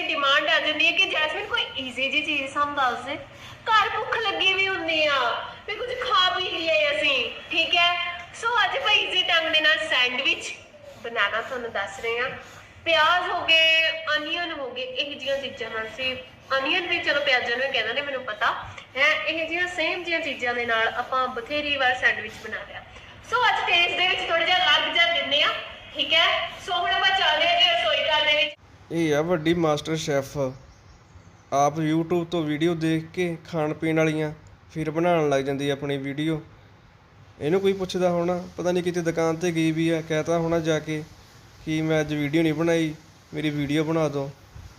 ਦੀ demand ਆ ਜਾਂਦੀ ਹੈ ਕਿ ਜੈਸਮੀਨ ਕੋਈ ਈਜ਼ੀ ਜੀ ਚੀਜ਼ ਸਾਨੂੰ ਦੱਸ ਦੇ ਘਰ ਭੁੱਖ ਲੱਗੀ ਵੀ ਹੁੰਦੀ ਆ। ਵੀ ਕੁਝ ਖਾ ਪੀ ਲਈਏ ਅਸੀਂ, ਠੀਕ ਹੈ? ਸੋ ਅੱਜ ਆਪਾਂ ਈਜ਼ੀ ਢੰਗ ਦੇ ਨਾਲ ਸੈਂਡਵਿਚ ਬਣਾਉਣਾ ਤੁਹਾਨੂੰ ਦੱਸ ਰਹੇ ਹਾਂ। ਪਿਆਜ਼ ਹੋ ਗਏ ਅਨੀਅਨ ਹੋ ਗਏ, ਇਹ ਜੀਆਂ ਚੀਜ਼ਾਂ ਨਾਲ ਸੀ। ਅਨੀਅਨ ਵੀ ਚਲੋ ਪਿਆਜ਼ਾਂ ਨੂੰ ਕਹਿੰਦੇ ਨੇ, ਮੈਨੂੰ ਪਤਾ ਹੈ। ਇਹ ਜੀਆਂ ਸੇਮ ਜੀਆਂ ਚੀਜ਼ਾਂ ਦੇ ਨਾਲ ਆਪਾਂ ਬਥੇਰੀ ਵਾਰ ਸੈਂਡਵਿਚ ਬਣਾ ਲਿਆ। ਸੋ ਅੱਜ ਟੇਸਟ ਦੇ ਵਿੱਚ ਥੋੜਾ ਜਿਹਾ ਲੱਗ ਜਾ ਦਿੰਦੇ ਆ ਠੀਕ ਹੈ? ਸੋ ਹੁਣ ਆਪਾਂ ਚੱਲਦੇ ਹਾਂ ਜੀ ਰਸੋਈ ਘਰ ਦੇ ਵਿੱਚ। ਇਹ ਆ ਵੱਡੀ ਮਾਸਟਰ ਸ਼ੈਫ। ਆਪ YouTube ਤੋਂ ਵੀਡੀਓ ਦੇਖ ਕੇ ਖਾਣ ਪੀਣ ਵਾਲੀਆਂ ਫਿਰ ਬਣਾਉਣ ਲੱਗ ਜਾਂਦੀ ਆਪਣੀ ਵੀਡੀਓ ਇਹਨੂੰ ਕੋਈ ਪੁੱਛਦਾ ਹੋਣਾ, ਪਤਾ ਨਹੀਂ ਕਿਤੇ ਦੁਕਾਨ ਤੇ ਗਈ ਵੀ ਆ, ਕਹਤਾ ਹੋਣਾ ਜਾ ਕੇ ਕਿ ਮੈਂ ਅੱਜ ਵੀਡੀਓ ਨਹੀਂ ਬਣਾਈ, ਮੇਰੀ ਵੀਡੀਓ ਬਣਾ ਦਿਓ।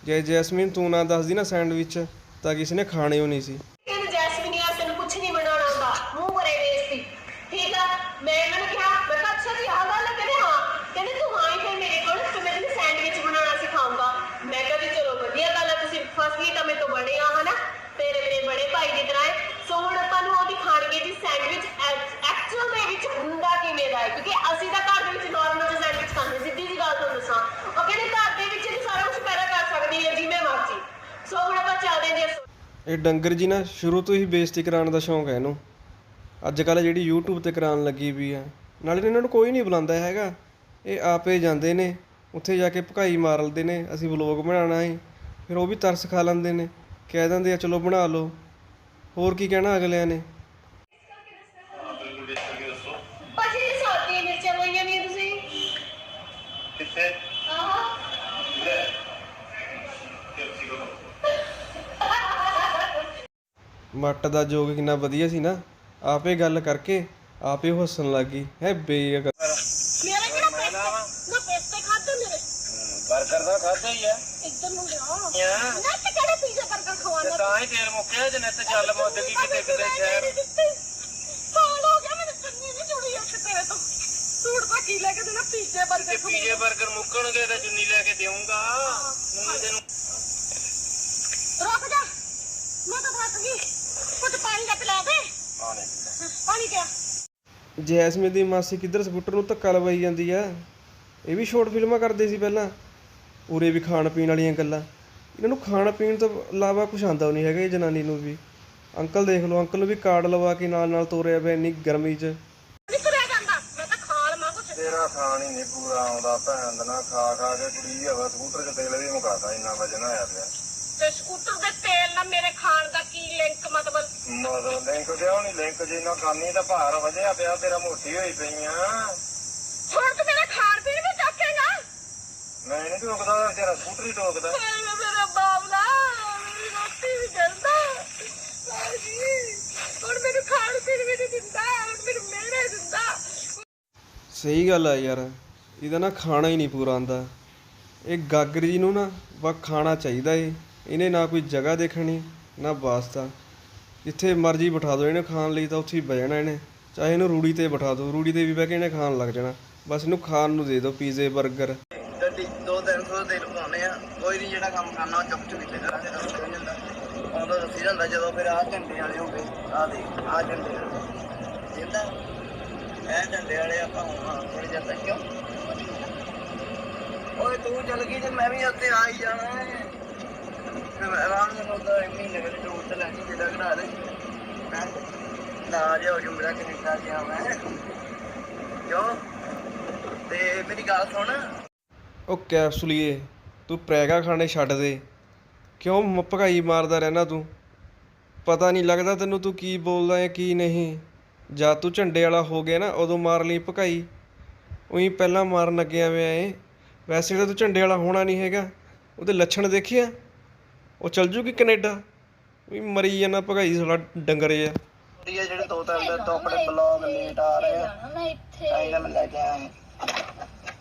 ਜੇ ਜੈਸਮੀਨ, ਤੂੰ ਨਾ ਦੱਸਦੀ ਨਾ ਸੈਂਡਵਿਚ ਤਾਂ ਕਿਸੇ ਨੇ ਖਾਣੇ ਹੋ ਨਹੀਂ ਸੀ ਇਹਨੂੰ ਜੈਸਮੀਨ ਯਾਰ ਤੈਨੂੰ ਕੁਝ ਨਹੀਂ ਬਣਾਉਣਾ ਆਉਂਦਾ ਮੂੰਹ ਭਰੇ ਵੇਸਤੀ ਠੀਕ ਆ ਮੈਂ ਇਹਨਾਂ ਨੂੰ ਕਿਹਾ ਮੈਂ ਕਿਹਾ ਅੱਛਾ ਜੀ ਆਹ ਗੱਲ ਹੈ ਕਹਿੰਦੇ ਹਾਂ ਕਹਿੰਦੇ ਤੂੰ ਹਾਂ ਹੀ ਫਿਰ ਮੇਰੇ ਕੋਲ ਤੇ ਮੈਂ ਤੈਨੂੰ ਸੈਂਡਵਿਚ ਬਣਾਉਣਾ ਸਿਖਾਉਂਗਾ ਮੈਂ ਕਿਹਾ ਜੀ ਚਲੋ ਵਧੀਆ ਗੱਲ ਹੈ ਤੁਸੀਂ ਫਸਟਲੀ ਤਾਂ ਮੇਰੇ ਤੋਂ ਬੜੇ ਆ ਹਨਾ ਤੇਰੇ ਮੇਰੇ ਬੜੇ ਭਾਈ ਦੀ ਤਰ੍ਹਾਂ ਹੈ ਸੋ ਹੁਣ ਆਪਾਂ ਨੂੰ ਉਹ ਦਿਖਾਣਗੇ ਜੀ ਸੈਂਡਵਿਚ ਐਕਚੁਅਲ ਦੇ ਵਿੱਚ ਹੁੰਦਾ ਕਿਵੇਂ ਦਾ ਹੈ ਕਿਉਂਕਿ ਅਸੀਂ ਤਾਂ ਘਰ ਦੇ ਵਿੱਚ ਨਾਰਮਲ ਜਿਹਾ ਸੈਂਡਵਿਚ ਖਾਂਦੇ ਸਿੱਧੀ ਜੀ ਗੱਲ ਤੁਹਾਨੂੰ ਦੱਸਾਂ ਉਹ ਕਹਿੰਦੇ ਘਰ ਦੇ ਵਿੱਚ ਇਹ ਸਾਰਾ ਕੁਝ ਪੈਦਾ ਕਰ ਸਕਦੀ ਹੈ ਜਿਵੇਂ ਮਰਜ਼ੀ ਸੋ ਹੁਣ ਆਪਾਂ ਚੱਲਦੇ ਹਾਂ ਜੀ ਰਸੋਈ ਇਹ ਡੰਗਰ ਜੀ ਨਾ ਸ਼ੁਰੂ ਤੋਂ ਹੀ ਬੇਇੱਜ਼ਤੀ ਕਰਾਉਣ ਦਾ ਸ਼ੌਂਕ ਹੈ ਇਹਨੂੰ। ਅੱਜ ਕੱਲ੍ਹ ਜਿਹੜੀ YouTube ਤੇ ਕਰਾਉਣ ਲੱਗੀ ਵੀ ਆ। ਨਾਲੇ ਇਹਨਾਂ ਨੂੰ ਕੋਈ ਨਹੀਂ ਬੁਲਾਉਂਦਾ ਹੈਗਾ। ਇਹ ਆਪੇ ਜਾਂਦੇ ਨੇ, ਉੱਥੇ ਜਾ ਕੇ ਭਕਾਈ ਮਾਰ ਲਦੇ ਨੇ, ਅਸੀਂ ਵਲੋਗ ਬਣਾਉਣਾ ਹੈ ਫਿਰ ਉਹ ਵੀ ਤਰਸ ਖਾ ਲੈਂਦੇ ਨੇ। ਕਹਿ ਦਿੰਦੇ ਆ, ਚਲੋ ਬਣਾ ਲਓ। ਹੋਰ ਕੀ ਕਹਿਣਾ ਅਗਲਿਆਂ ਨੇ ਭਾਜੀ ਇਹ ਸਾਦੀਆਂ ਮਿਰਚਾਂ ਲਈਆਂ ਨਹੀਂ ਤੁਸੀਂ ਕਿੱਥੇ ਆਹ ਲੈ ਕੈਪਸੀਕਮ ਮੱਟ ਦਾ ਜੋਗ ਕਿੰਨਾ ਵਧੀਆ ਸੀ ਨਾ। ਆਪੇ ਗੱਲ ਕਰਕੇ ਆਪੇ ਹੱਸਣ ਲੱਗ ਗਈ। ਹੈ ਬੇਅਕਲ मेरा कितना पैसा ना पैसे खाते मेरे ਬਰਗਰ ਦਾ ਖਾਦਾ ਹੀ ਆ। एकदम हो गया ਯਾਰ ना ਤੇ खवाना ਤਾਂ ਹੀ ਤੇਲ ਮੁੱਕਿਆ ਜਨੇ ਤੇ ਚੱਲ ਮੁੱਦ ਗਈ ਕਿਤੇ ਕਿਤੇ ਸ਼ਹਿਰ। ਕੀ ਲੈ ਕੇ ਦੇਣਾ ਪੀਜ਼ੇ ਬਰਗਰ ਪੀਜੇ ਬਰਗਰ ਮੁੱਕਣਗੇ ਤੇ ਚੁੰਨੀ ਲੈ ਕੇ ਦੇਵਾਂਗਾ ਮੈਨੂੰ ਤੈਨੂੰ ਮੈਂ ਤਾਂ ਥੱਕ ਗਈ। ਕੁਝ ਪਾਣੀ ਦਾ ਪਿਲਾ ਦੇ। ਆਣੇ ਪਾਣੀ ਕਿਆ ਜੈਸਮੀਨ ਦੀ ਮਾਸੀ ਕਿੱਧਰ ਸਕੂਟਰ ਨੂੰ ਧੱਕਾ ਲਵਾਈ ਜਾਂਦੀ ਆ? ਇਹ ਵੀ ਸ਼ਾਰਟ ਫਿਲਮਾਂ ਕਰਦੇ ਸੀ ਪਹਿਲਾਂ। ਉਰੇ ਵੀ ਖਾਣ ਪੀਣ ਵਾਲੀਆਂ ਗੱਲਾਂ। ਇਹਨਾਂ ਨੂੰ ਖਾਣ ਪੀਣ ਤੋਂ ਇਲਾਵਾ ਕੁਝ ਆਉਂਦਾ ਨਹੀਂ ਹੈਗਾ ਇਹ ਜਨਾਨੀ ਨੂੰ ਵੀ। ਅੰਕਲ ਦੇਖ ਲਓ ਅੰਕਲ ਨੂੰ ਵੀ ਕਾਰਡ ਲਵਾ ਕੇ ਨਾਲ ਨਾਲ ਤੋਰਿਆ ਪਿਆ ਇੰਨੀ ਗਰਮੀ 'ਚ। ਨਹੀਂ ਤੁਰਿਆ ਜਾਂਦਾ। ਮੈਂ ਤਾਂ ਖਾ ਲਵਾਂ ਕੁਝ ਤੇਰਾ ਖਾਣ ਹੀ ਨਹੀਂ ਪੂਰਾ ਆਉਂਦਾ ਭੈਣ ਦਾ ਨਾ ਖਾ ਖਾ ਕੇ ਕੁੜੀ ਹਵਾ ਸਕੂਟਰ 'ਚ ਤੇਲ ਵੀ ਮੁਕਾਤਾ ਇੰਨਾ ਵਜਨ ਆਇਆ ਪਿਆ। ਤੇ ਸਕੂਟਰ ਦੇ ਤੇਲ ਨਾਲ ਮੇਰੇ ਖਾਣ ਦਾ ਕੀ ਲਿੰਕ ਮਤਲਬ? ਮਤਲਬ ਲਿੰਕ ਕਿਉਂ ਨਹੀਂ ਲਿੰਕ ਜੇ ਨਾ ਕਰਨੀ ਤਾਂ ਭਾਰ ਵਧਿਆ ਪਿਆ ਤੇਰਾ ਮੋਟੀ ਹੋਈ ਪਈ ਆ। ਹੁਣ ਤੂੰ ਮੇਰਾ ਖਾਣ ਪੀਣ ਵੀ ਚੱਕੇਗਾ? ਮੈਂ ਨਹੀਂ ਟੋਕਦਾ ਤੇਰਾ ਸਕੂਟਰ ਹੀ ਟੋਕਦਾ ਮੇਰਾ ਬਾਬਲਾ ਮੇਰੀ ਰੋਟੀ ਵੀ ਜਲਦਾ। ਹੁਣ ਮੈਨੂੰ ਖਾਣ ਪੀਣ ਵੀ ਨਹੀਂ ਦਿੰਦਾ ਹੁਣ ਮੈਨੂੰ ਮੇਰੇ ਦਿੰਦਾ। ਸਹੀ ਗੱਲ ਆ ਯਾਰ ਇਹਦਾ ਨਾ ਖਾਣਾ ਹੀ ਨਹੀਂ ਪੂਰਾ ਆਂਦਾ ਇਹ ਗਾਗਰੀ ਨੂੰ ਨਾ ਵਾ ਖਾਣਾ ਚਾਹੀਦਾ ਏ। ਇਹਨੇ ਨਾ ਕੋਈ ਜਗ੍ਹਾ ਦੇਖਣੀ, ਨਾ ਵਾਸਤਾ। ਜਿੱਥੇ ਮਰਜ਼ੀ ਬਿਠਾ ਦਿਓ, ਇਹਨੇ ਖਾਣ ਲਈ ਤਾਂ ਉੱਥੇ ਹੀ ਬਹਿ ਜਾਣਾ ਇਹਨੇ। ਚਾਹੇ ਇਹਨੂੰ ਰੂੜੀ ਤੇ ਬਿਠਾ ਦਿਓ, ਰੂੜੀ ਤੇ ਵੀ ਬਹਿ ਕੇ ਇਹਨੇ ਖਾਣ ਲੱਗ ਜਾਣਾ। ਬਸ ਇਹਨੂੰ ਖਾਣ ਨੂੰ ਦੇ ਦਿਓ, ਪੀਜ਼ੇ 버ਗਰ ਗੱਡੀ ਦੋ ਤਿੰਨ ਸੌ ਤੇਲ ਆ। ਕੋਈ ਨਹੀਂ ਜਿਹੜਾ ਕੰਮ ਕਰਨਾ ਉਹ ਚੁੱਪ ਚੁੱਪ ਕਰਾਂਗੇ ਦੱਸ ਹੋ ਜਾਂਦਾ। ਉਦੋਂ ਦੱਸੀ ਜਾਂਦਾ, ਜਦੋਂ ਫਿਰ ਆਹ ਝੰਡੇ ਵਾਲੇ ਹੋ ਗਏ, ਆਹ ਦੇਖ, ਆਹ ਝੰਡੇ ਵਾਲੇ। ਜਿੰਦਾ ਇਹ ਝੰਡੇ ਵਾਲੇ ਆਪਾਂ ਹੁਣ ਥੋੜੀ ਜਾਂਦਾ ਕਿਉਂ? ਓਏ ਤੂੰ ਚੱਲ ਗਈ ਤੇ ਮੈਂ ਵੀ ਉੱਥੇ ਆ ਹੀ ਜਾਣਾ। ਹੈ ਆਰਾਮ ਨਾਲ ਉਹਦਾ ਮਹੀਨੇ ਵਿੱਚ ਟੂਰ ਤੇ ਲੈਣੀ ਜਿਹੜਾ ਘੜਾ ਦੇ। ਮੈਂ ਨਾ ਜਾ ਹੋ ਮੇਰਾ ਕੈਨੇਡਾ ਗਿਆ ਮੈਂ। ਕਿਉਂ? ਤੇ ਮੇਰੀ ਗੱਲ ਸੁਣ। ਉਹ ਕੈਪਸੂਲੀਏ ਤੂੰ ਪ੍ਰੈਗਾ ਖਾਣੇ ਛੱਡ ਦੇ। ਕਿਉਂ ਭਗਾਈ ਮਾਰਦਾ ਰਹਿਣਾ ਤੂੰ? ਪਤਾ ਨਹੀਂ ਲੱਗਦਾ ਤੈਨੂੰ ਤੂੰ ਕੀ ਬੋਲਦਾ ਹੈ ਕੀ ਨਹੀਂ। ਜਾਂ ਤੂੰ ਝੰਡੇ ਵਾਲਾ ਹੋ ਗਿਆ ਨਾ, ਉਦੋਂ ਮਾਰ ਲਈ ਭਕਾਈ ਉਹੀ ਪਹਿਲਾਂ ਮਾਰਨ ਲੱਗਿਆ ਵੇ ਐ ਵੈਸੇ ਤਾਂ ਤੂੰ ਝੰਡੇ ਵਾਲਾ ਹੋਣਾ ਨਹੀਂ ਹੈਗਾ। ਉਹਦੇ ਲੱਛਣ ਦੇਖਿਆ ਉਹ ਚੱਲ ਜੂਗੀ ਕੈਨੇਡਾ। ਵੀ ਮਰੀ ਜਾਂਦਾ ਭਕਾਈ ਸਾਲਾ ਡੰਗਰ ਇਹ ਜਿਹੜੇ ਦੋ ਤਿੰਨ ਦਿਨ ਤੋਂ ਆਪਣੇ ਬਲੌਗ ਲੇਟ ਆ ਰਹੇ ਆ। ਮੈਂ ਇੱਥੇ। ਚਾਹੀਦਾ ਮੈਂ ਲੈ ਕੇ ਆਇਆ।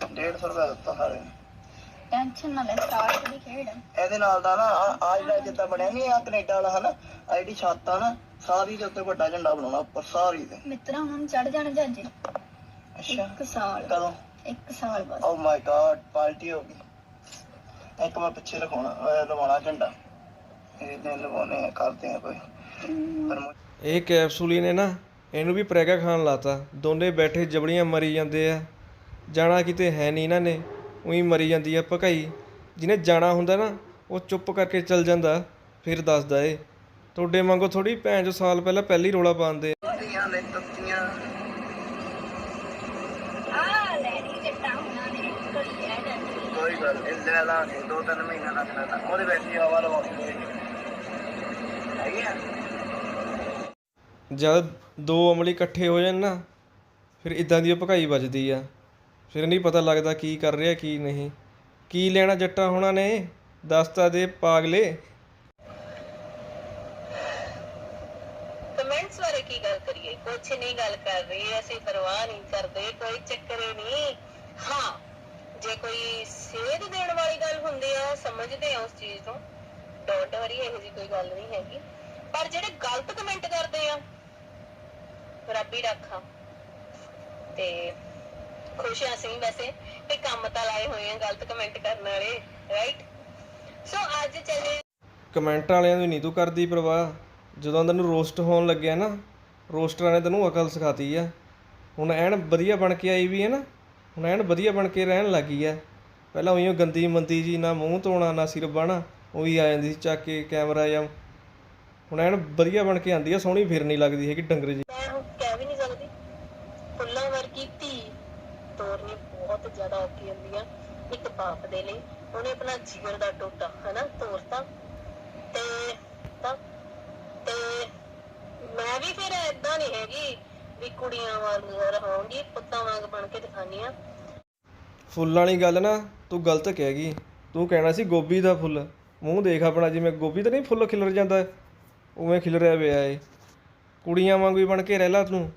150 ਰੁਪਏ ਦਿੱਤਾ ਸਾਰੇ ਟੈਨਸ਼ਨ ਨਾ ਲੈ ਸਟਾਰਟ ਦੀ ਖੇਡ। ਇਹਦੇ ਨਾਲ ਦਾ ਨਾ ਆ ਆ ਜਿਹੜਾ ਜਿੱਦਾਂ ਬਣਿਆ ਨਹੀਂ ਆ ਕੈਨੇਡਾ ਵਾਲਾ ਹਨਾ ਆ ਜਿਹੜੀ ਛੱਤ ਆ ਨਾ ਸਾਰੀ ਦੇ ਉੱਤੇ ਵੱਡਾ ਝੰਡਾ ਬਣਾਉਣਾ ਉੱਪਰ ਸਾਰੀ ਤੇ ਮਿੱਤਰਾ ਨੂੰ ਚੜ ਜਾਣ ਜੱਜ ਅੱਛਾ। ਇੱਕ ਸਾਲ। ਕਦੋਂ? ਇੱਕ ਸਾਲ ਬਸ। ਓ ਮਾਈ ਗॉड ਪਾਰਟੀ ਹੋ ਗਈ। ਇੱਕ ਮੈਂ ਪਿੱਛੇ ਅਹ ਲਵਾਉਣਾ ਝੰਡਾ। ਇਹ ਕੈਪਸੂਲੀ ਨੇ ਨਾ ਇਹਨੂੰ ਵੀ ਪ੍ਰੈਗਾ ਖਾਣ ਲਾਤਾ। ਦੋਨੇ ਬੈਠੇ ਜਬੜੀਆਂ ਮਰੀ ਜਾਂਦੇ ਆ। ਜਾਣਾ ਕਿਤੇ ਹੈ ਨਹੀਂ ਇਹਨਾਂ ਨੇ ਉਹੀ ਮਰੀ ਜਾਂਦੀ ਆ ਭਕਾਈ। ਜਿਹਨੇ ਜਾਣਾ ਹੁੰਦਾ ਨਾ ਉਹ ਚੁੱਪ ਕਰਕੇ ਚੱਲ ਜਾਂਦਾ ਫਿਰ ਦੱਸਦਾ ਏ ਤੁਹਾਡੇ ਵਾਂਗੂ ਥੋੜੀ ਭੈਣ ਜੋ ਸਾਲ ਪਹਿਲਾਂ ਪਹਿਲੀ ਰੋਲਾ ਪਾਉਂਦੇ ਕੁੜੀਆਂ ਨੇ ਤੱਤੀਆਂ। ਆ ਲੈਣੀ ਜੱਟਾਂ ਉਹਨਾਂ ਨੇ ਘੜੀ ਹੈ ਜਾਂਦੀ। ਕੋਈ ਗੱਲ ਨਹੀਂ ਲੈ ਲਾਂਗੇ ਦੋ ਤਿੰਨ ਮਹੀਨੇ ਲੱਗਣਾ ਤਾਂ। ਉਹਦੇ ਵਿੱਚ ਹੀ ਹਵਾ ਲਵਾਉਂਦੇ ਹੈਗੀ ਆ। ਜਦ ਦੋ ਅਮਲੀ ਇਕੱਠੇ ਹੋ ਜਾਣ ਨਾ, ਫਿਰ ਇਦਾਂ ਦੀ ਭਕਾਈ ਵੱਜਦੀ ਆ। ਫਿਰ ਨਹੀਂ ਪਤਾ ਲੱਗਦਾ ਕੀ ਕਰ ਰਿਹਾ, ਕੀ ਨਹੀਂ। ਕੀ ਲੈਣਾ ਜੱਟਾ ਹੋਣਾ ਨੇ, ਦੱਸਤਾ ਦੇ ਪਾਗਲੇ? ਕਮੈਂਟਸ ਬਾਰੇ ਕੀ ਗੱਲ ਕਰੀਏ? ਕੁਛ ਨਹੀਂ ਗੱਲ ਕਰ ਰਹੀ, ਅਸੀਂ ਪਰਵਾਹ ਨਹੀਂ ਕਰਦੇ, ਕੋਈ ਚੱਕਰ ਹੀ ਨਹੀਂ। ਹਾਂ, ਜੇ ਕੋਈ ਸੇਧ ਦੇਣ ਵਾਲੀ ਗੱਲ ਹੁੰਦੀ ਆ, ਸਮਝਦੇ ਆ ਉਸ ਚੀਜ਼ ਨੂੰ। ਡੋਂਟ ਵਰੀ ਇਹੋ ਜੀ ਕੋਈ ਗੱਲ ਨਹੀਂ ਹੈਗੀ। ਪਰ ਜਿਹੜੇ ਗਲਤ ਕਮੈਂਟ ਕਰਦੇ ਆ, ਰੱਬੀ ਰੱਖਾ। ਤੇ ਖੁਸ਼ ਆ ਅਸੀਂ ਵੈਸੇ ਤੇ ਕੰਮ ਤਾਂ ਲਾਏ ਹੋਏ ਆ ਗਲਤ ਕਮੈਂਟ ਕਰਨ ਵਾਲੇ ਰਾਈਟ ਸੋ ਅੱਜ ਚੱਲੇ ਕਮੈਂਟ ਵਾਲਿਆਂ ਦੀ ਨਹੀਂ ਤੂੰ ਕਰਦੀ ਪਰਵਾਹ। ਜਦੋਂ ਤੈਨੂੰ ਰੋਸਟ ਹੋਣ ਲੱਗਿਆ ਨਾ ਰੋਸਟਰਾਂ ਨੇ ਤੈਨੂੰ ਅਕਲ ਸਿਖਾਤੀ ਆ। ਹੁਣ ਐਨ ਵਧੀਆ ਬਣ ਕੇ ਆਈ ਵੀ ਹੈ ਨਾ, ਹੁਣ ਐਨ ਵਧੀਆ ਬਣ ਕੇ ਰਹਿਣ ਲੱਗੀ ਆ। ਪਹਿਲਾਂ ਉਈਓ ਗੰਦੀ ਮੰਦੀ ਜੀ, ਨਾ ਮੂੰਹ ਧੋਣਾ, ਨਾ ਸਿਰ ਬਣਾ ਉਹੀ ਆ ਜਾਂਦੀ ਸੀ ਚੱਕ ਕੇ ਕੈਮਰਾ ਜਾਂ ਹੁਣ ਐਨ ਵਧੀਆ ਬਣ ਕੇ ਆਂਦੀ ਆ ਸੋਹਣੀ ਫਿਰ ਨਹੀਂ ਲੱਗਦੀ ਹੈਗੀ ਡੰਗਰ ਜੀ। ਮੈਂ ਹੁਣ ਕਹਿ ਵੀ ਨਹੀਂ ਸਕਦੀ। ਫੁੱਲਾਂ ਵਰਗੀ ਧੀ ਤੋਰਨੀ ਬਹੁਤ ਜ਼ਿਆਦਾ ਔਖੀ ਹੁੰਦੀ ਆ ਇੱਕ ਬਾਪ ਦੇ ਲਈ। ਉਹਨੇ ਆਪਣਾ ਜੀਵਨ ਦਾ ਟੋਟਾ ਹਨਾ ਤੋਰਤਾ। ਤੇ ਤਾਂ ਤੇ ਮੈਂ ਵੀ ਫਿਰ ਏਦਾਂ ਨਹੀਂ ਹੈਗੀ ਵੀ ਕੁੜੀਆਂ ਵਾਂਗ ਰਹਾਂਗੀ ਪੁੱਤਾਂ ਵਾਂਗ ਬਣ ਕੇ ਦਿਖਾਨੀ ਆ ਫੁੱਲ ਵਾਲੀ ਗੱਲ ਨਾ ਤੂੰ ਗਲਤ ਕਹਿ ਗਈ। ਤੂੰ ਕਹਿਣਾ ਸੀ ਗੋਭੀ ਦਾ ਫੁੱਲ। ਮੂੰਹ ਦੇਖ ਆਪਣਾ, ਜਿਵੇਂ ਗੋਭੀ ਤਾਂ ਨਹੀਂ ਫੁੱਲ ਖਿਲਰ ਜਾਂਦਾ? ਉਵੇਂ ਖਿਲਰਿਆ ਪਿਆ ਏ। ਕੁੜੀਆਂ ਵਾਂਗੂ ਹੀ ਬਣ ਕੇ ਰਹਿ ਲਾ ਤੂੰ।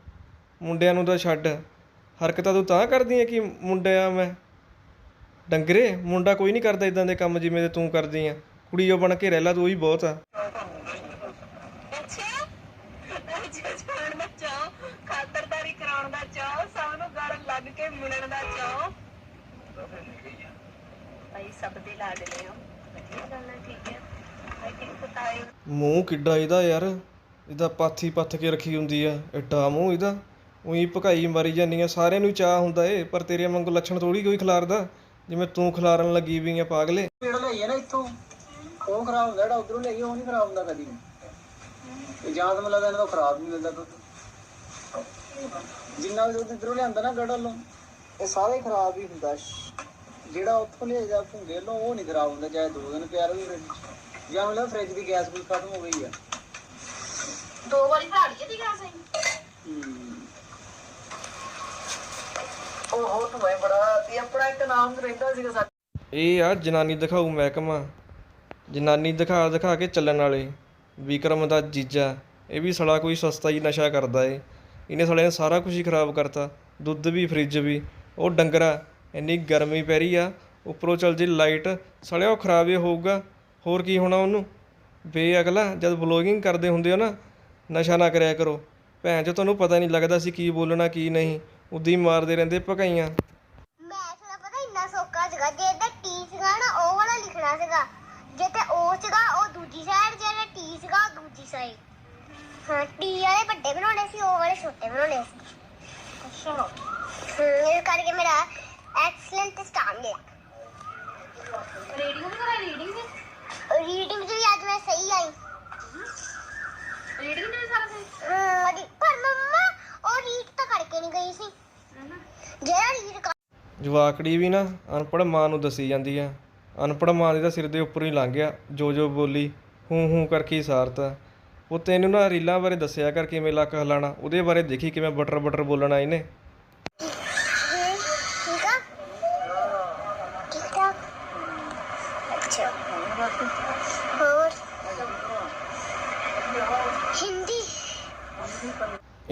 ਮੁੰਡਿਆਂ ਨੂੰ ਤਾਂ ਛੱਡ। ਹਰਕਤਾਂ ਤੂੰ ਤਾਂ ਕਰਦੀ ਹੈ ਕਿ ਮੁੰਡਿਆ ਮੈਂ? ਡੰਗਰੇ, ਮੁੰਡਾ ਕੋਈ ਨਹੀਂ ਕਰਦਾ ਇਦਾਂ ਦੇ ਕੰਮ ਜਿਵੇਂ ਦੇ ਤੂੰ ਕਰਦੀ ਆ। ਕੁੜੀ ਉਹ ਬਣ ਕੇ ਰਹਿ ਲਾ, ਤੂੰ ਹੀ ਬਹੁਤ ਆ। ਭਾਈ ਸਭ ਦੇ ਲਾਡਲੇ ਹੋ ਵਧੀਆ ਗੱਲ ਹੈ ਠੀਕ ਹੈ। ਆਈ ਥਿੰਕ ਪਤਾਏ ਮੂੰਹ ਕਿੱਡਾ ਇਹਦਾ ਯਾਰ। ਇਹਦਾ ਪਾਥੀ ਪੱਥ ਕੇ ਰੱਖੀ ਹੁੰਦੀ ਆ। ਐਡਾ ਮੂੰਹ ਇਹਦਾ। ਉਹੀ ਭਕਾਈ ਮਾਰੀ ਜਾਂਦੀ ਆ। ਸਾਰਿਆਂ ਨੂੰ ਚਾਹ ਹੁੰਦਾ ਏ ਪਰ ਤੇਰੇ ਵਾਂਗੂ ਲੱਛਣ ਥੋੜੀ ਕੋਈ ਖਿਲਾਰਦਾ। ਜਿਵੇਂ ਤੂੰ ਖਿਲਾਰਨ ਲੱਗੀ ਵੀ ਆ ਪਾਗਲੇ। ਪੇੜ ਲਈਏ ਨਾ ਇੱਥੋਂ। ਉਹ ਖਰਾਬ ਹੁੰਦਾ ਜਿਹੜਾ ਉਧਰੋਂ ਲਈਏ ਉਹ ਨਹੀਂ ਖਰਾਬ ਹੁੰਦਾ ਕਦੀ। ਇਹ ਜਾਂ ਤਾਂ ਮੈਨੂੰ ਲੱਗਦਾ ਇਹਨਾਂ ਦਾ ਖਰਾਬ ਨਹੀਂ ਮਿਲਦਾ ਦੁੱਧ। ਜਿੰਨਾ ਵੀ ਦੁੱਧ ਇਧਰੋਂ ਲਿਆਂਦਾ ਨਾ ਗੜ ਵੱਲੋਂ ਇਹ ਸਾਰਾ ਹੀ ਖਰਾਬ ਹੀ ਹੁੰਦਾ। ਜਿਹੜਾ ਉੱਥੋਂ ਲਿਆਈਦਾ ਭੁੰਗੇ ਵੱਲੋਂ ਉਹ ਨਹੀਂ ਖਰਾਬ ਹੁੰਦਾ ਚਾਹੇ ਦੋ ਦਿਨ ਪਿਆ ਰਹੇ ਜਾਂ ਮੈਨੂੰ ਫ੍ਰਿਜ ਦੀ ਗੈਸ ਕੋਈ ਖਤਮ ਹੋ ਗਈ ਆ। ਦੋ ਵਾਰੀ ਭਰਾੜੀ ਦੀ ਗਾਸ ਹੈ। ਉਹ ਹੋ ਤੂੰ ਮੈਂ ਬੜਾ ਤੇ ਆਪਣਾ ਇੱਕ ਨਾਮ ਰਹਿੰਦਾ ਸੀਗਾ ਸਾਡਾ ਇਹ ਆ ਜਨਾਨੀ ਦਿਖਾਊ ਮਹਿਕਮਾ। ਜਨਾਨੀ ਦਿਖਾ ਦਿਖਾ ਕੇ ਚੱਲਣ ਵਾਲੇ ਵਿਕਰਮ ਦਾ ਜੀਜਾ। ਇਹ ਵੀ ਸੜਾ ਕੋਈ ਸਸਤਾ ਹੀ ਨਸ਼ਾ ਕਰਦਾ ਏ। ਇਹਨੇ ਨੇ ਸਾਰਾ ਕੁਝ ਹੀ ਖਰਾਬ ਕਰਤਾ। ਦੁੱਧ ਵੀ ਫ੍ਰਿਜ ਵੀ। ਉਹ ਡੰਗਰਾ ਇੰਨੀ ਗਰਮੀ ਪੈ ਰਹੀ ਆ ਉੱਪਰੋਂ ਚੱਲ ਜੇ ਲਾਈਟ ਸਾਲਿਆ ਉਹ ਖਰਾਬ ਹੀ ਹੋਊਗਾ। ਹੋਰ ਕੀ ਹੋਣਾ ਉਹਨੂੰ? ਬੇਅਕਲਾ ਜਦ ਵਲੋਗਿੰਗ ਕਰਦੇ ਹੁੰਦੇ ਹੋ ਨਾ ਨਸ਼ਾ ਨਾ ਕਰਿਆ ਕਰੋ। ਭੈਣ ਚੋ ਤੁਹਾਨੂੰ ਪਤਾ ਨਹੀਂ ਲੱਗਦਾ ਸੀ ਕੀ ਬੋਲਣਾ ਕੀ ਨਹੀਂ। ਉਦੀ ਮਾਰਦੇ ਰਹਿੰਦੇ ਭਕਾਈਆਂ। ਮੈਥ ਦਾ ਪਤਾ ਇੰਨਾ ਸੌਖਾ ਸੀਗਾ ਜੇ ਤੇ ਟੀ ਸੀਗਾ ਨਾ ਉਹ ਵਾਲਾ ਲਿਖਣਾ ਸੀਗਾ। ਜੇ ਤੇ ਉਹ ਸੀਗਾ ਉਹ ਦੂਜੀ ਸਾਈਡ ਜਿਹੜਾ ਟੀ ਸੀਗਾ ਉਹ ਦੂਜੀ ਸਾਈਡ ਹਾਂ ਟੀ ਵਾਲੇ ਵੱਡੇ ਬਣਾਉਣੇ ਸੀ ਉਹ ਵਾਲੇ ਛੋਟੇ ਬਣਾਉਣੇ ਸੀ। ਅੱਛਾ। ਇਸ ਕਰਕੇ ਮੇਰਾ ਐਕਸਲੈਂਟ ਸਟਾਰ ਮਿਲਿਆ ਰੀਡਿੰਗ ਵੀ ਕਰਾ ਰੀਡਿੰਗ ਰੀਡਿੰਗ ਚ ਵੀ ਅੱਜ ਮੈਂ ਸਹੀ ਆਈ। ਰੀਡਿੰਗ ਦੇ ਸਾਰਾ ਸਹੀ ਪਰ ਮੰਮਾ ਉਹ ਰੀਡ ਤਾਂ ਕਰਕੇ ਨਹੀਂ ਗਈ ਸੀ। ਜਿਹੜਾ ਰੀਡ ਜਵਾਕੜੀ ਵੀ ਨਾ ਅਨਪੜ੍ਹ ਮਾਂ ਨੂੰ ਦੱਸੀ ਜਾਂਦੀ ਆ। ਅਨਪੜ੍ਹ ਮਾਂ ਦੇ ਤਾਂ ਸਿਰ ਦੇ ਉੱਪਰ ਹੀ ਲੰਘ ਗਿਆ ਜੋ ਜੋ ਬੋਲੀ ਹੂੰ ਹੂੰ ਕਰਕੇ ਹੀ ਸਾਰਤਾ। ਉਹ ਤੈਨੂੰ ਨਾ ਰੀਲਾਂ ਬਾਰੇ ਦੱਸਿਆ ਕਰ ਕਿਵੇਂ ਲੱਕ ਹਲਾਣਾ ਉਹਦੇ ਬਾਰੇ ਦੇਖੀ ਕਿਵੇਂ ਬਟਰ ਬਟਰ ਬੋਲਣਾ ਇਹਨੇ ਠੀਕ ਆ ਠੀਕ ਠਾਕ ਅੱਛਾ ਹੋਰ ਹਿੰਦੀ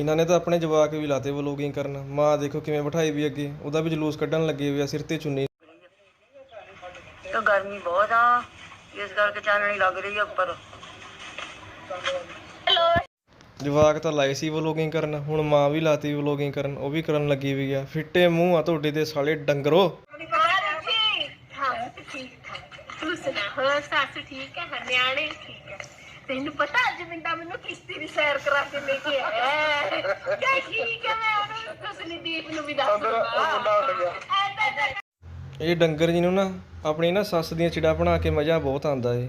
ਇਹਨਾਂ ਨੇ ਤਾਂ ਆਪਣੇ ਜਵਾਕ ਵੀ ਲਾਤੇ ਵਲੋਗਿੰਗ ਕਰਨ। ਮਾਂ ਦੇਖੋ ਕਿਵੇਂ ਬਿਠਾਈ ਵੀ ਅੱਗੇ। ਉਹਦਾ ਵੀ ਜਲੂਸ ਕੱਢਣ ਲੱਗੇ ਹੋਏ ਆ ਸਿਰ ਤੇ ਚੁੰਨੀ। ਤਾਂ ਗਰਮੀ ਬਹੁਤ ਆ। ਇਸ ਕਰਕੇ ਚਾਨਣੀ ਲੱਗ ਰਹੀ ਆ ਉੱਪਰ। ਜਵਾਕ ਤਾਂ ਲਾਏ ਸੀ ਵਲੋਗਿੰਗ ਕਰਨ। ਹੁਣ ਮਾਂ ਵੀ ਲਾਤੀ ਵਲੋਗਿੰਗ ਕਰਨ। ਉਹ ਵੀ ਕਰਨ ਲੱਗੀ ਵੀ ਆ। ਫਿੱਟੇ ਮੂੰਹ ਆ ਤੁਹਾਡੇ ਦੇ ਸਾਲੇ ਡੰਗਰੋ। ਹਾਂ ਠੀਕ ਤੂੰ ਸੁਣਾ ਹੋਰ ਸੱਸ ਠੀਕ ਹੈ ਹਰਿਆਣੇ ਠੀਕ ਹੈ ਤੈਨੂੰ ਪਤਾ ਅੱਜ ਮਿੰਦਾ ਮੈਨੂੰ ਕਿਸ਼ਤੀ ਦੀ ਸੈਰ ਕਰਾ ਕੇ ਲੈ ਕੇ ਆਇਆ ਕਿਆ ਠੀਕ ਹੈ ਮੈਂ ਉਹਨੂੰ ਤਸਲੀ ਦੀਪ ਨੂੰ ਵੀ ਦੱਸ ਦੂੰਗਾ ਮੁੰਡਾ ਉੱਠ ਗਿਆ। ਇਹ ਡੰਗਰ ਜੀ ਨੂੰ ਨਾ ਆਪਣੀ ਨਾ ਸੱਸ ਦੀਆਂ ਚਿੜਾ ਬਣਾ ਕੇ ਮਜ਼ਾ ਬਹੁਤ ਆਉਂਦਾ ਏ।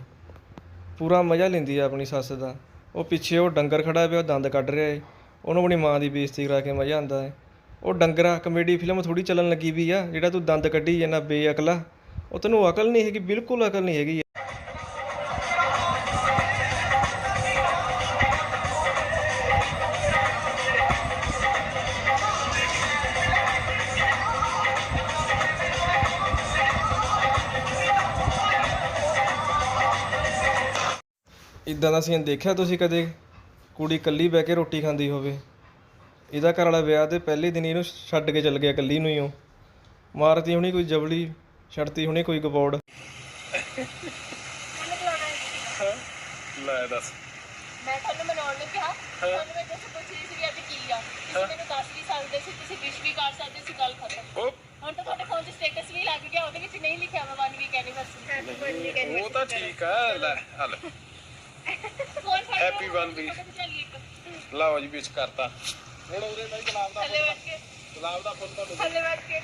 ਪੂਰਾ ਮਜ਼ਾ ਲੈਂਦੀ ਆ ਆਪਣੀ ਸੱਸ ਦਾ। ਉਹ ਪਿੱਛੇ ਉਹ ਡੰਗਰ ਖੜਾ ਪਿਆ ਉਹ ਦੰਦ ਕੱਢ ਰਿਹਾ ਏ। ਉਹਨੂੰ ਆਪਣੀ ਮਾਂ ਦੀ ਬੇਇੱਜ਼ਤੀ ਕਰਾ ਕੇ ਮਜ਼ਾ ਆਉਂਦਾ ਏ। ਉਹ ਡੰਗਰਾ ਕਮੇਡੀ ਫਿਲਮ ਥੋੜੀ ਚੱਲਣ ਲੱਗੀ ਵੀ ਆ ਜਿਹੜਾ ਤੂੰ ਦੰਦ ਕੱਢੀ ਜਾਂਦਾ ਬੇਅਕਲਾ ਉਹ ਤੈਨੂੰ ਅਕਲ ਨਹੀਂ ਹੈਗੀ ਬਿਲਕੁਲ ਅਕਲ ਨਹੀਂ ਹੈਗੀ ਇਦਾਂ ਦਾ ਸੀਨ ਦੇਖਿਆ ਤੁਸੀਂ ਕਦੇ ਕੁੜੀ ਇਕੱਲੀ ਬਹਿ ਕੇ ਰੋਟੀ ਖਾਂਦੀ ਹੋਵੇ ਇਹਦਾ ਘਰ ਵਾਲਾ ਵਿਆਹ ਦੇ ਪਹਿਲੇ ਦਿਨ ਹੀ ਇਹਨੂੰ ਛੱਡ ਕੇ ਚੱਲ ਗਿਆ ਇਕੱਲੀ ਨੂੰ ਹੀ ਉਹ। ਮਾਰਤੀ ਹੁਣੀ ਕੋਈ ਜਬਲੀ ਛੱਡਤੀ ਹੁਣੀ ਕੋਈ ਗਪੌੜ ਲੈ ਦੱਸ। ਮੈਂ ਤੁਹਾਨੂੰ ਮਨਾਉਣ ਨੂੰ ਕਿਹਾ ਤੁਹਾਨੂੰ ਮੈਂ ਦੱਸ ਪੁੱਛ ਰਹੀ ਸੀ ਵੀ ਅੱਜ ਕੀ ਆ। ਤੁਸੀਂ ਮੈਨੂੰ ਦੱਸ ਵੀ ਸਕਦੇ ਸੀ ਤੁਸੀਂ ਵਿਸ਼ ਵੀ ਕਰ ਸਕਦੇ ਸੀ ਗੱਲ ਖਤਮ। ਉਹ ਹੁਣ ਤਾਂ ਤੁਹਾਡੇ ਫੋਨ 'ਚ ਸਟੇਟਸ ਵੀ ਲੱਗ ਗਿਆ ਉਹਦੇ ਵਿੱਚ ਨਹੀਂ ਲਿਖਿਆ ਮੈਂ ਵਨ ਵੀਕ ਐਨੀਵਰਸਰੀ ਉਹ ਤਾਂ ਠੀਕ ਆ ਲੈ ਹਲ। Happy one week. ਲਓ ਜੀ ਵਿੱਚ ਕਰਤਾ। ਹੁਣ ਉਹਦੇ ਨਾਲ ਗੁਲਾਬ ਦਾ ਥੱਲੇ ਬੈਠ ਕੇ ਗੁਲਾਬ ਦਾ ਫੁੱਲ ਤਾਂ ਥੱਲੇ ਬੈਠ ਕੇ।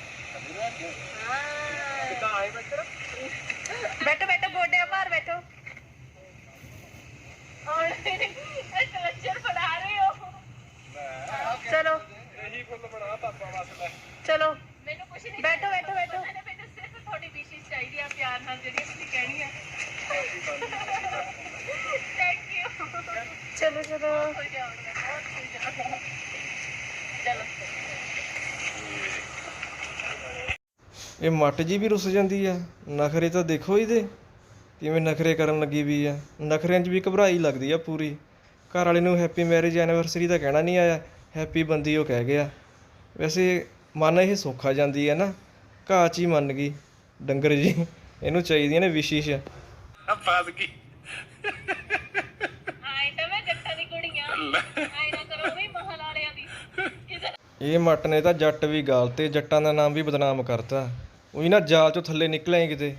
ਕਿੱਦਾਂ ਆਏ ਬੈਠੇ ਬੈਠੋ ਬੈਠੋ ਗੋਡਿਆਂ ਭਾਰ ਬੈਠੋ। ਔਰ ਕਲਚਰ ਬਣਾ ਰਹੇ ਹੋ। ਚਲੋ। ਇਹੀ ਫੁੱਲ ਬਣਾ ਤਾਂ ਆਪਾਂ ਵਾਸਤੇ ਚਲੋ। ਮੈਨੂੰ ਕੁਝ ਨਹੀਂ ਬੈਠੋ ਬੈਠੋ ਬੈਠੋ। ਮੈਨੂੰ ਸਿਰਫ ਤੁਹਾਡੀ ਵਿਸ਼ੇਸ਼ ਚਾਹੀਦੀ ਆ ਪਿਆਰ ਨਾਲ ਜਿਹੜੀ ਤੁਸੀਂ ਕਹਿਣੀ ਆ ਥੈਂਕ ਯੂ ਚਲੋ ਚਲੋ ਹੋ ਜਾਓ ਚਲੋ ਇਹ ਮੱਟ ਜੀ ਵੀ ਰੁੱਸ ਜਾਂਦੀ ਆ। ਨਖਰੇ ਤਾਂ ਦੇਖੋ ਇਹਦੇ, ਕਿਵੇਂ ਨਖਰੇ ਕਰਨ ਲੱਗੀ ਵੀ ਆ। ਨਖਰਿਆਂ 'ਚ ਵੀ ਘਬਰਾਈ ਲੱਗਦੀ ਆ ਪੂਰੀ। ਘਰ ਵਾਲੇ ਨੂੰ ਹੈਪੀ ਮੈਰਿਜ ਐਨੀਵਰਸਰੀ ਦਾ ਕਹਿਣਾ ਨਹੀਂ ਆਇਆ। ਹੈਪੀ ਬੰਦੀ ਉਹ ਕਹਿ ਗਿਆ। ਵੈਸੇ ਮਨ ਇਹ ਸੌਖਾ ਜਾਂਦੀ ਆ ਨਾ। ਘਾਹ 'ਚ ਹੀ ਮੰਨ ਗਈ। ਡੰਗਰ ਜੀ, ਇਹਨੂੰ ਚਾਹੀਦੀਆਂ ਨੇ ਵਿਸ਼ੇਸ਼। ਆ ਫਸ ਗਈ ਆਏ ਤਾਂ ਮੈਂ ਜੱਟਾਂ ਦੀ ਨਾ ਕਰੋ ਵੀ ਮਹਲ ਵਾਲਿਆਂ ਦੀ ਕਿਸੇ ਇਹ ਮੱਟ ਨੇ ਤਾਂ ਜੱਟ ਵੀ ਗਾਲਤੇ, ਜੱਟਾਂ ਦਾ ਨਾਮ ਵੀ ਬਦਨਾਮ ਕਰਤਾ। ਉਹੀ ਨਾ ਜਾਲ 'ਚੋਂ ਥੱਲੇ ਨਿਕਲਿਆ ਹੀ ਕਿਤੇ।